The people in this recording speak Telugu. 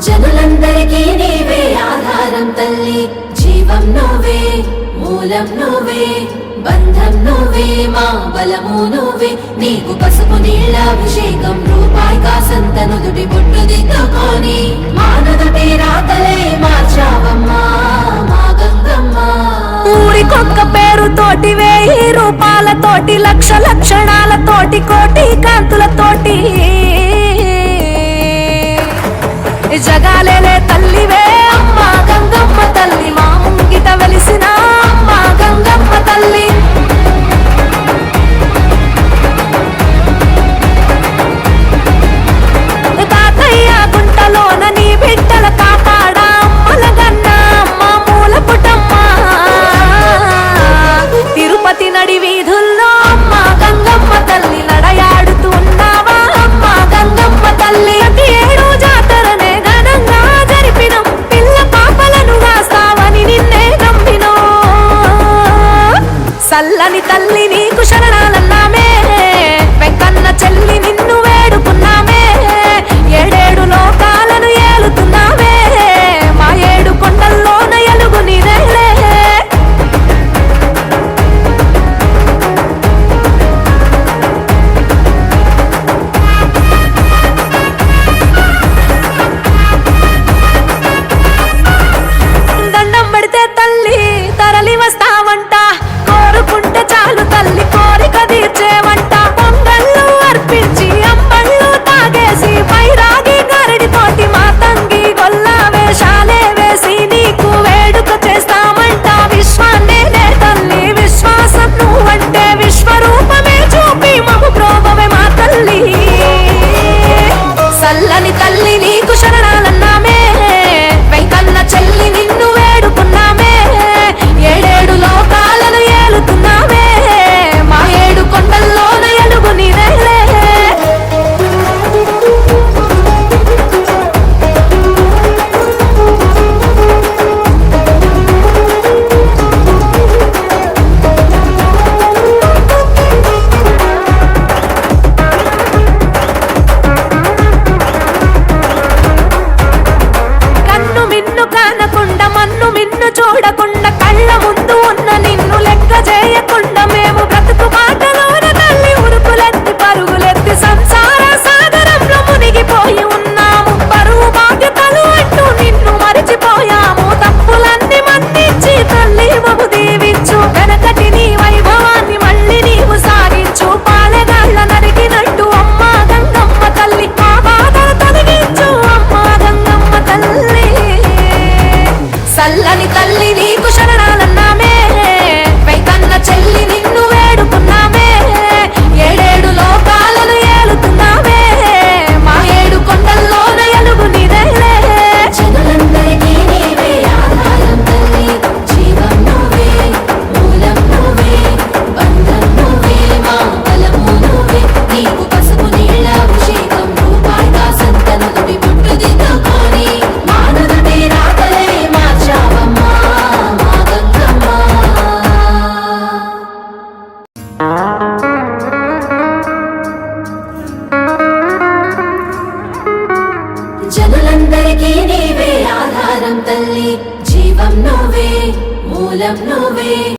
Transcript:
జనులందరికీ నీవే ఆధారం తల్లి. జీవం నువ్వే మూలం నువ్వే బంధం నువ్వే మా బలము నువ్వే. నీకు పసుపు నీళ్ళ అభిషేకం రూపాయి కాసంత నుదుటి బొట్టు కోటి లక్ష లక్షణాలతోటి కోటి కాంతులతోటి. జగాలేలే తల్లివే అమ్మా గంగమ్మ తల్లి మా ముంగిట వెలిసిన అమ్మా గంగమ్మ తల్లి. చల్లని తల్లి నీకు శరణాలన్నామే వెంకన్న చెల్లి జనులందరికీ నీవే ఆధారం తల్లి. జీవం నువ్వే మూలం నువ్వే.